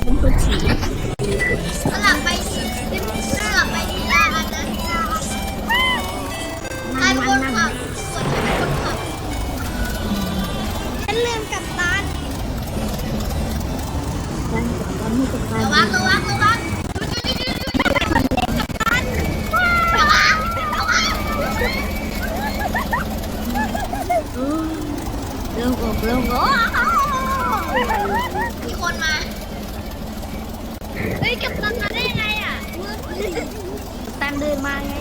Cũng. ตามเดินมาไง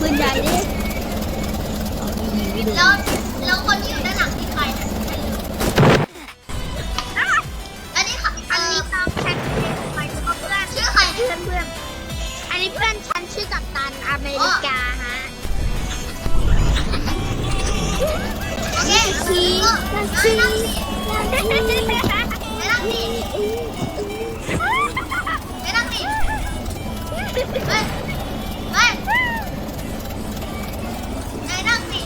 ปืนใหญ่ดิแล้วแล้วคนที่อยู่ด้านหลังที่ใครนะอันนี้ค่ะอันนี้ตามแชทเพื่อนไปก็เพื่อนชื่อใครเพื่อนเพื่อนอันนี้เพื่อนฉันชื่อกัปตันอเมริกาฮะโอเคชีชีชี เฮ้ยนายนั่งสิ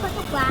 คนขวา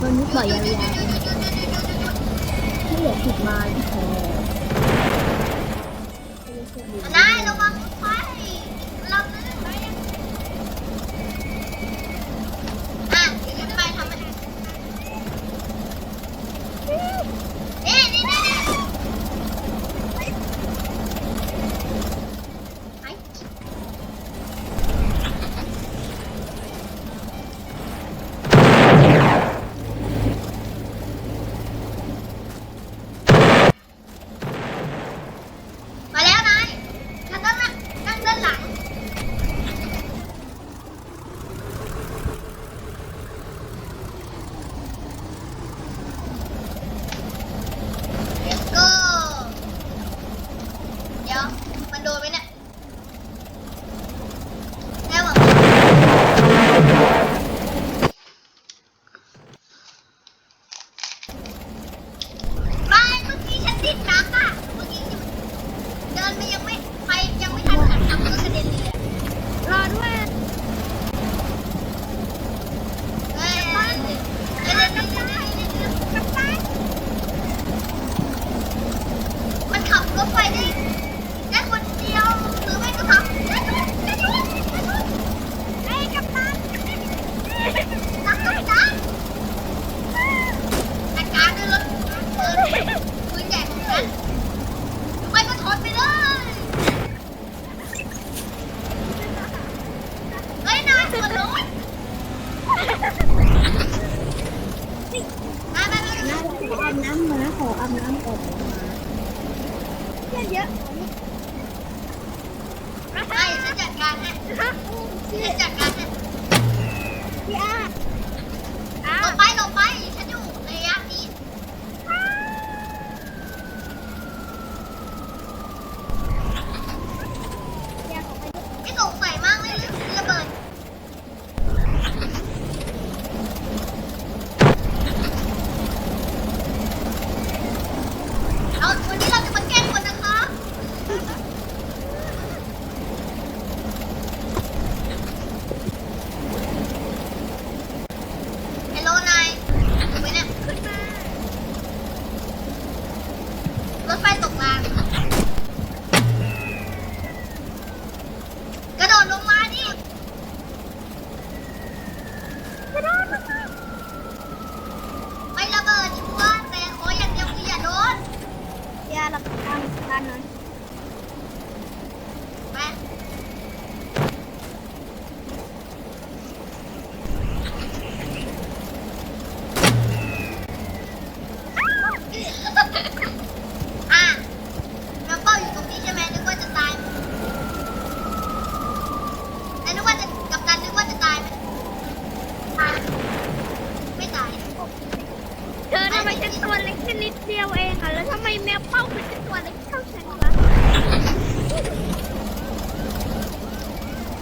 ตัวนี้ปล่อยยาวๆที่เหลือติดมาเลยพอได้ระวังไฟเราอะไปทำอะไร อาน้ำมาขออาบน้ำก่อนเยอะไมจัดการให้ฉันจัดการให้พี่อาหลบไปลบ lang. Ganon. แมวเป้ามันจะตัวเล็กเท่าฉันวะ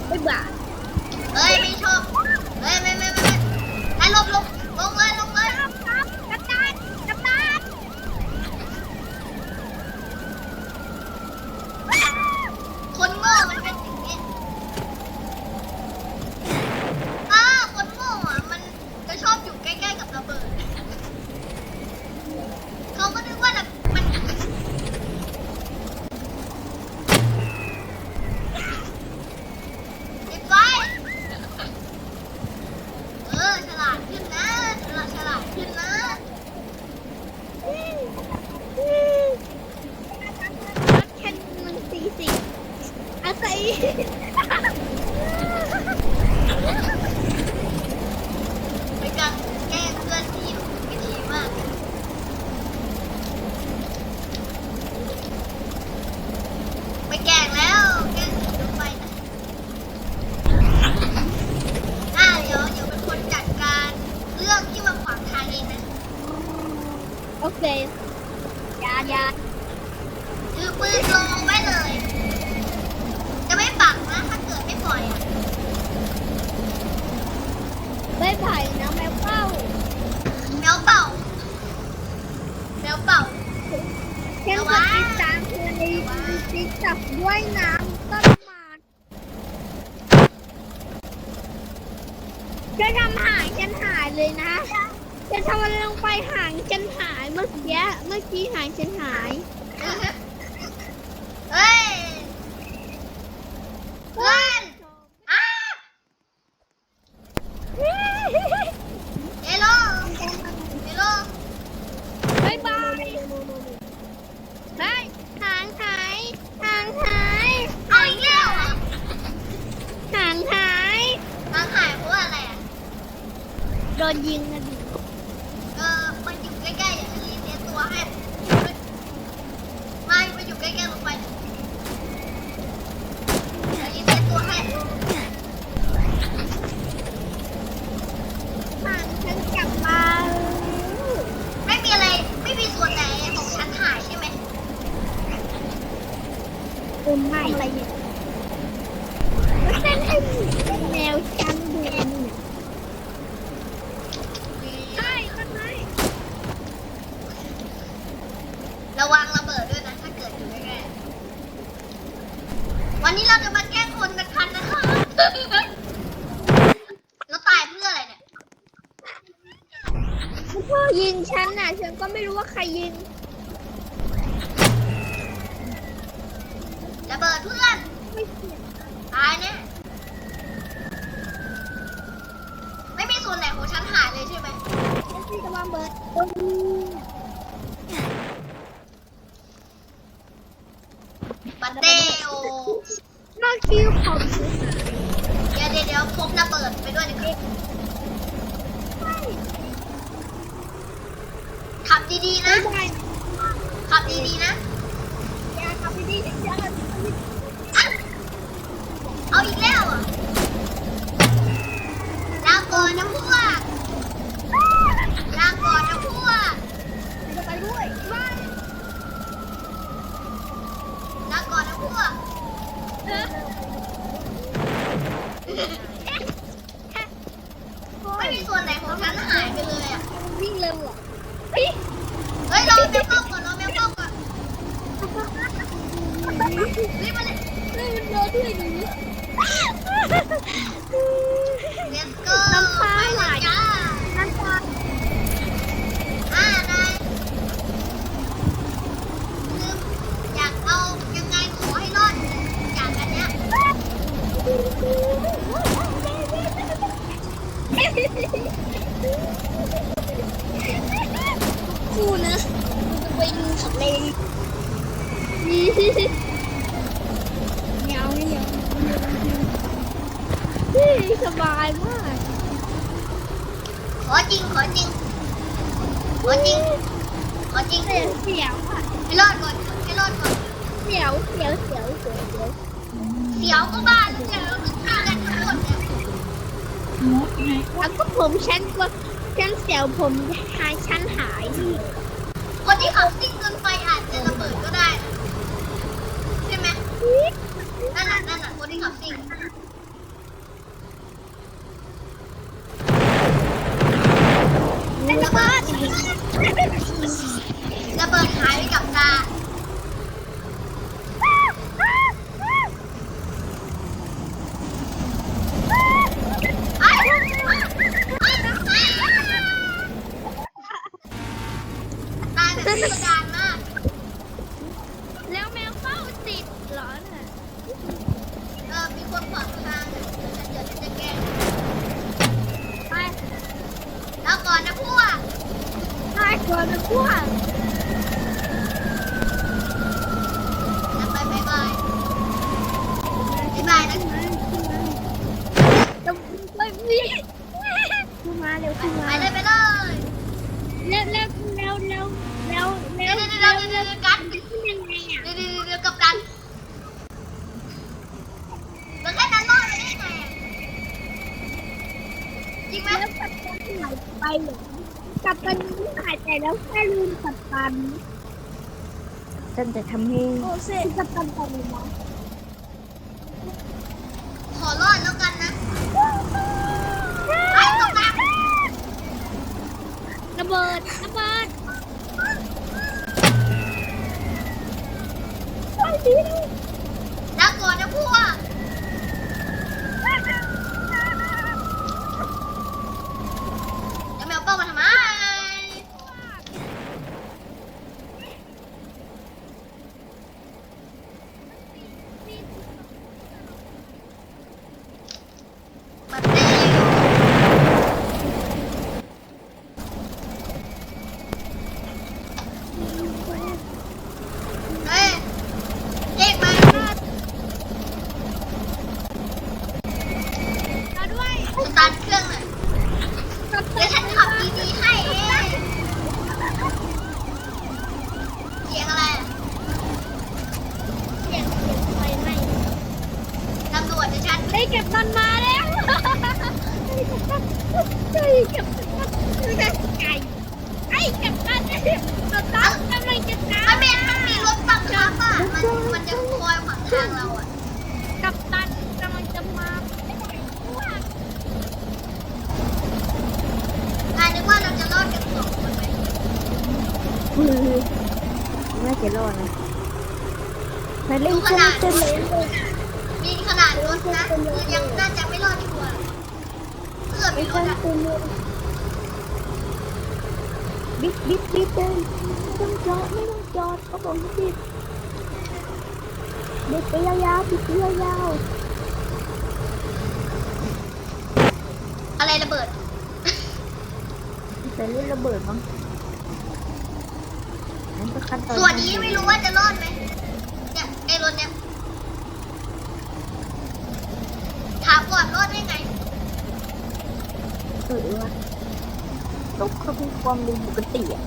ไม่บ้าเอ้ย หายเลยนะ จะทำอะไรลงไปหางฉันหายเมื่อกี้ เมื่อกี้หางฉันหาย วันนี้เราจะมาแก้คนกันคันนะคะแล้วตายเพื่ออะไรเนี่ยพ่อยิงฉันน่ะ ฉันก็ไม่รู้ว่าใครยิง ระเบิดเพื่อน ฟิวคอมพิวเตอร์เดี๋ยวเดี๋ยวพกระเปิดไปด้วยนะครับขับดีๆนะ ขับดีๆนะอย่าขับดีๆอย่าขับดีๆเอาอีกแล้วอะลาก่อนนะพวกลาก่อนนะพวกจะไปด้วยลาก่อนนะพวก ม่มีส่วนไหนของฉันหายไปเลยอะ วิ่งเร็วอะเฮ้ยเฮ้ยรอแมวเข้าก่อนรอแมวเข้าก่อนรีบมาเลยเฮ้ยมันโดนด้วยหนูเลสโก้น้ำตาไหลจ้า คู่นะจะไปดูทะเลนเหนียวเหนียวเฮ้ยสบายมาก ขอจริง ขอจริง ขอจริง ขอจริงเสียวอะให้รอดก่อนให้รอดก่อนเสียวเสียวเสียวเสียวเสียวก็บ้าเนี่ยเแล้วก็ผมฉันก็ฉันเสียวผมหายฉันหายนี่คนที่ขับซิ่งเงินไปอาจจะระเบิดก็ได้นะใช่ไหมนั่นน่ะนั่นน่ะคนที่ขับซิ่งเป็นระเบิดระเบิดหายไปกับตาไอ้ตายแบบพิสดารมาก แล้วแมวเฝ้าติดเหรอน่ะ เออ มีคนขวางทางอะเดี๋ยวฉันจะแก้ ไป แล้วก่อนนะพวก ตายก่อนขั้วไปบายบายบายบายนะจะไม่มีขึ้นมาเร็วขึ้นไปมาเลยไปเลยเร็วเร็วเร็วเร็วเร็วเร็วเดี๋ยวเดี๋ยวเดี๋ยวกันขึ้นยังไงอะเดี๋ยวเดี๋ยวเดี๋ยวกับดันแล้วแค่นั้นรอดไปได้ไงจริงไหมแล้วกัปตันหายไปหรอ กัปตันหายไปแล้วแค่ลืมกัปตันฉันจะทำให้โอ้เซ่กัปตันไปไหนวะขอรอดแล้วกันนะไอ้ตกน้ำระเบิดระเบิดไปดิแล้วก่อนนะพวกแล้วแมวเป้ามาทำไม มันเต้เฮ้ยเด็กมา มาด้วย สตาร์ทเครื่องหน่อย กัป เดี๋ ตั ยวน ฉันขับดีๆให้เองเสียงอะไรอะ เสียงเสียงไฟไหม้ ตำรวจนะฉัน เฮ้ยกันมาแล้วเฮ้ยกัปตันเฮ้ยกัปตันไก่ไอ้กัปตันกัปตันกำลังจะตาถ้ามเมนมันมีรถบังคับอะมันมันจะคอยขวางทางเราอะกัปตันกำลังจะมาว่านายนึกว่าเราจะรอดกันสองคนไหมน่าจะรอดนะนายเล่นเครื่องเต้นเลย มีขนาดรถนะคือยังน่าจะไม่รอดชัวร์เพื่อไม่มีรอถงอะบิ๊กบิ๊กบิ๊กเต้นไม่ต้องจอดไม่ต้องจอดเขาบอกให้บิ๊กบิ๊กไปยาวๆบิ๊กไปยาวๆอะไรระเบิดแต่เล่นระเบิดมั้งนั่นก็ขั้นตอนส่วนนี้ไม่รู้ว่าจะรอดไหม ขึ้นนะลบขึ้นความดูปกติอะ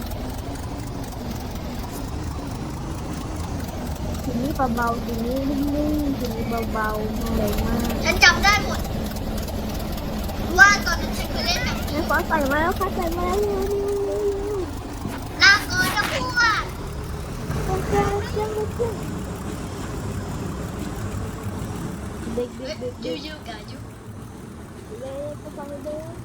ทีนี้เบาๆทีนี้นิ่งๆทีนี้เบาๆแรงมากฉันจำได้หมด ว่าตอนนั้นฉันเคยเล่นแบบนี้ขอใส่มาแล้วค่ะใส่มาแล้วลาเกินจะพูดว่าโอเคเชื่อมเชื่อมเด็กๆเด็กๆยูยูกเนยูเล่นก็ฟังเด็ก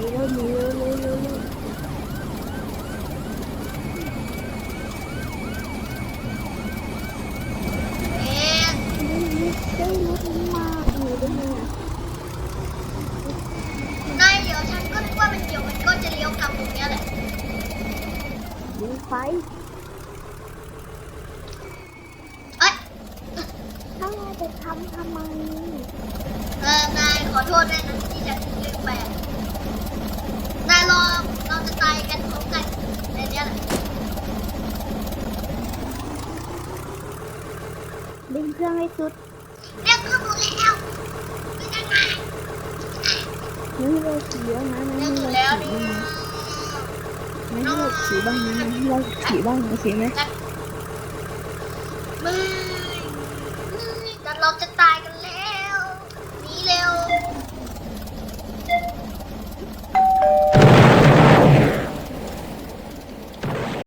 没有，没有，没有，没有。 เครื่องให้สุดแล้วก็หมดแล้วไม่ได้มาไม่ได้สีแล้วนะไม่เราสีแล้วนะไม่เราขี่บ้างนะไม่ได้สีบ้างโอเคไหม